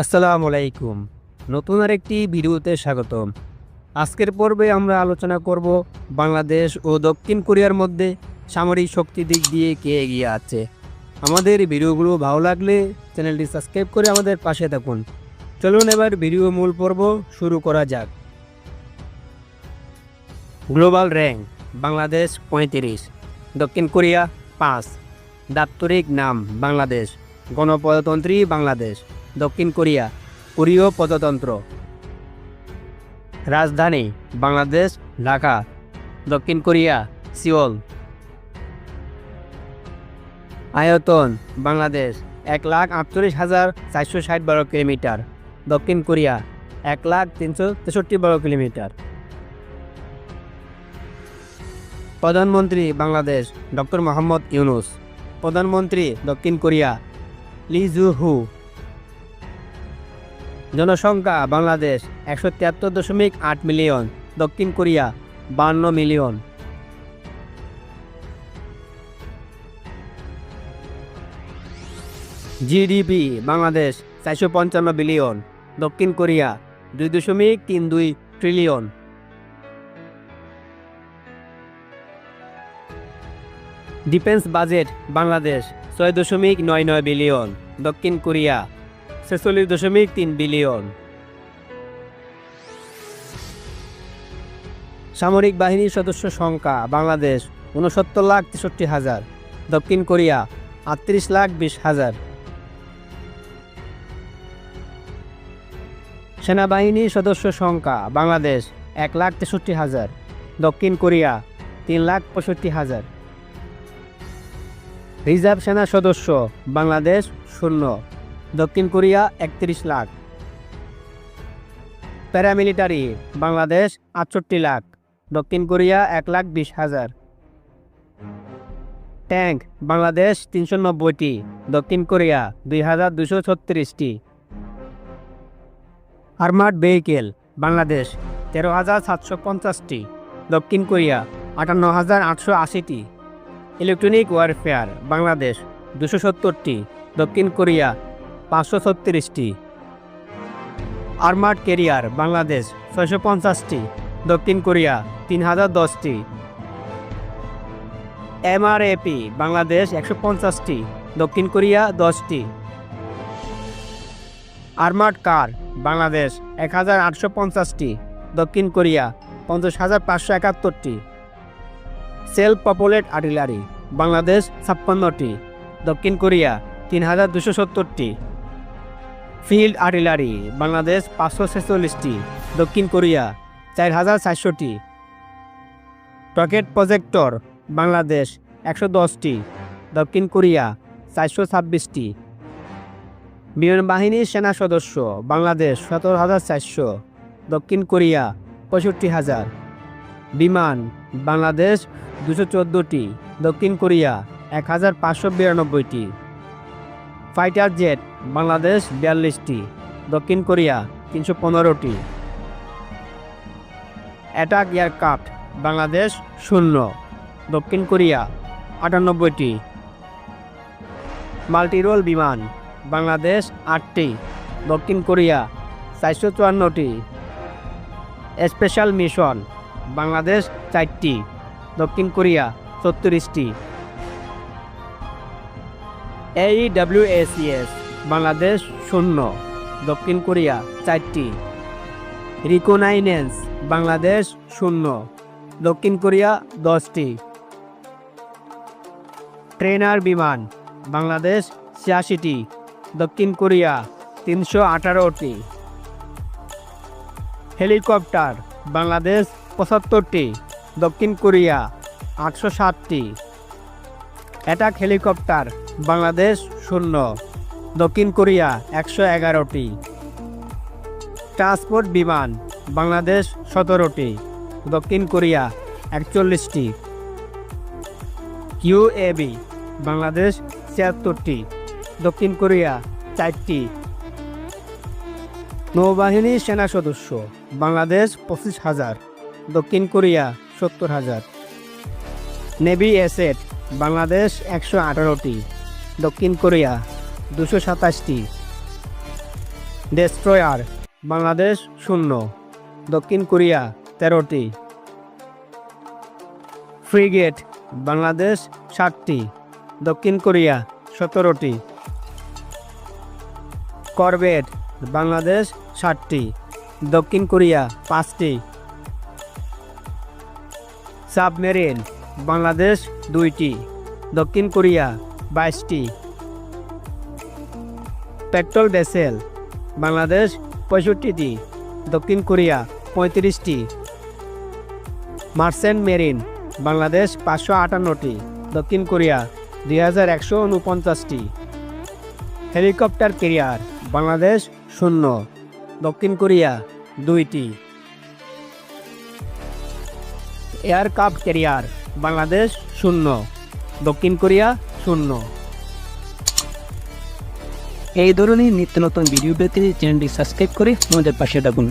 আসসালামু আলাইকুম। নতুন আরেকটি ভিডিওতে স্বাগতম। আজকের পর্বে আমরা আলোচনা করব বাংলাদেশ ও দক্ষিণ কোরিয়ার মধ্যে সামরিক শক্তি দিক দিয়ে কে এগিয়ে আছে। আমাদের ভিডিওগুলো ভালো লাগলে চ্যানেলটি সাবস্ক্রাইব করে আমাদের পাশে থাকুন। চলুন এবার ভিডিও মূল পর্ব শুরু করা যাক। গ্লোবাল র্যাঙ্ক, বাংলাদেশ পঁয়ত্রিশ, দক্ষিণ কোরিয়া পাঁচ। দাপ্তরিক নাম, বাংলাদেশ। গণপ্রজাতন্ত্রী, বাংলাদেশ। দক্ষিণ কোরিয়া কোরীয় প্রজাতন্ত্র। রাজধানী, বাংলাদেশ, ঢাকা, দক্ষিণ কোরিয়া, সিওল। আয়তন, বাংলাদেশ, এক লাখ আটচল্লিশ হাজার চারশো ষাট বারো কিলোমিটার। দক্ষিণ কোরিয়া, এক লাখ তিনশো তেষট্টি বারো কিলোমিটার। প্রধানমন্ত্রী বাংলাদেশ, ডক্টর মোহাম্মদ ইউনুস। প্রধানমন্ত্রী দক্ষিণ কোরিয়া, লি জু হু। জনসংখ্যা বাংলাদেশ একশো তিয়াত্তর দশমিক আট মিলিয়ন, দক্ষিণ কোরিয়া বান্ন মিলিয়ন। জিডিপি বাংলাদেশ চারশো পঞ্চান্ন বিলিয়ন, দক্ষিণ কোরিয়া দুই দশমিক তিন দুই ট্রিলিয়ন। ডিফেন্স বাজেট বাংলাদেশ ছয় দশমিক নয় নয় বিলিয়ন, দক্ষিণ কোরিয়া ছেচল্লিশ দশমিক তিন বিলিয়ন। সামরিক বাহিনীর সদস্য সংখ্যা, বাংলাদেশ উনসত্তর লাখ তেষট্টি হাজার। দক্ষিণ কোরিয়া, আটত্রিশ লাখ বিশ হাজার। সেনাবাহিনীর সদস্য সংখ্যা, বাংলাদেশ, এক লাখ তেষট্টি হাজার। দক্ষিণ কোরিয়া, তিন লাখ পঁয়ষট্টি হাজার। রিজার্ভ সেনা সদস্য, বাংলাদেশ, শূন্য। দক্ষিণ কোরিয়া একত্রিশ লাখ। প্যারামিলিটারি, বাংলাদেশ আটষট্টি লাখ। দক্ষিণ কোরিয়া এক লাখ বিশ হাজার। ট্যাঙ্ক বাংলাদেশ তিনশো নব্বইটি। দক্ষিণ কোরিয়া দুই হাজার দুশো ছত্রিশটি। আর্মার্ড ভেহিকেল, বাংলাদেশ তেরো হাজার সাতশো পঞ্চাশটি। দক্ষিণ কোরিয়া আটান্ন হাজার আটশো আশিটি। ইলেকট্রনিক ওয়ারফেয়ার, বাংলাদেশ দুশো সত্তরটি। দক্ষিণ কোরিয়া পাঁচশো ছত্রিশটি। আর্মার্ড কেরিয়ার বাংলাদেশ, ছয়শো পঞ্চাশটি। দক্ষিণ কোরিয়া তিন হাজার দশটি এমআরএপি বাংলাদেশ, একশো পঞ্চাশটি। দক্ষিণ কোরিয়া, দশটি। আর্মার্ড কার, বাংলাদেশ এক হাজার আটশো পঞ্চাশটি। দক্ষিণ কোরিয়া, পঞ্চাশ হাজার পাঁচশো একাত্তরটি। সেলফ পপুলেট আর্টিলারি, বাংলাদেশ, ছাপ্পান্নটি। দক্ষিণ কোরিয়া তিন হাজার দুশো সত্তরটি। ফিল্ড আর্টিলারি, বাংলাদেশ পাঁচশো ছেচল্লিশটি, দক্ষিণ কোরিয়া চার হাজার চারশোটি। রকেট প্রজেক্টর, বাংলাদেশ একশো দশটি, দক্ষিণ কোরিয়া চারশো ছাব্বিশটি। বিমান বাহিনীর সেনা সদস্য, বাংলাদেশ সতেরো হাজার চারশো, দক্ষিণ কোরিয়া পঁয়ষট্টি হাজার। বিমান, বাংলাদেশ দুশো চোদ্দোটি, দক্ষিণ কোরিয়া এক হাজার পাঁচশো বিরানব্বইটি। ফাইটার জেট বাংলাদেশ বিয়াল্লিশটি, দক্ষিণ কোরিয়া তিনশো পনেরোটি। অ্যাটাক এয়ারক্রাফট, বাংলাদেশ শূন্য, দক্ষিণ কোরিয়া আটানব্বইটি। মাল্টিরোল বিমান, বাংলাদেশ আটটি, দক্ষিণ কোরিয়া চারশো চুয়ান্নটি। স্পেশাল মিশন, বাংলাদেশ চারটি, দক্ষিণ কোরিয়া ছত্রিশটি। এইডাব্লিউএসিএস বাংলাদেশ শূন্য, দক্ষিণ কোরিয়া চারটি রিকোনাইনেন্স বাংলাদেশ শূন্য, দক্ষিণ কোরিয়া দশটি। ট্রেনার বিমান, বাংলাদেশ ছিয়াশিটি, দক্ষিণ কোরিয়া তিনশো আঠারোটি। হেলিকপ্টার, বাংলাদেশ পঁচাত্তরটি, দক্ষিণ কোরিয়া আটশো ষাটটি অ্যাটাক হেলিকপ্টার, বাংলাদেশ শূন্য। দক্ষিণ কোরিয়া একশো এগারোটি। ট্রান্সপোর্ট বিমান বাংলাদেশ সতেরোটি, দক্ষিণ কোরিয়া একচল্লিশটি। ইউএবি বাংলাদেশ ছিয়াত্তরটি, দক্ষিণ কোরিয়া চারটি। নৌবাহিনী সেনা সদস্য, বাংলাদেশ পঁচিশ হাজার, দক্ষিণ কোরিয়া সত্তর হাজার। নেভি অ্যাসেট, বাংলাদেশ একশো আঠারোটি, দক্ষিণ কোরিয়া দুশো সাতাশটি। ডেস্ট্রয়ার বাংলাদেশ শূন্য। দক্ষিণ কোরিয়া তেরোটি। ফ্রিগেট বাংলাদেশ ষাটটি। দক্ষিণ কোরিয়া সতেরোটি। করবেট বাংলাদেশ ষাটটি। দক্ষিণ কোরিয়া পাঁচটি। সাবমেরিন বাংলাদেশ দুইটি। দক্ষিণ কোরিয়া বাইশটি। Petrol vessel. বাংলাদেশ পঁয়ষট্টিটি, দক্ষিণ কোরিয়া পঁয়ত্রিশটি। মার্সেন্ট মেরিন, বাংলাদেশ পাঁচশো আটান্নটি, দক্ষিণ কোরিয়া দুই হাজার একশো উনপঞ্চাশটি। হেলিকপ্টার কেরিয়ার, বাংলাদেশ শূন্য, দক্ষিণ কোরিয়া দুইটি। এয়ারক্রাফট ক্যারিয়ার বাংলাদেশ শূন্য, দক্ষিণ কোরিয়া শূন্য। এই ধরনের নিত্য নতুন ভিডিও পেতে চ্যানেলটি সাবস্ক্রাইব করে আমাদের পাশে থাকুন।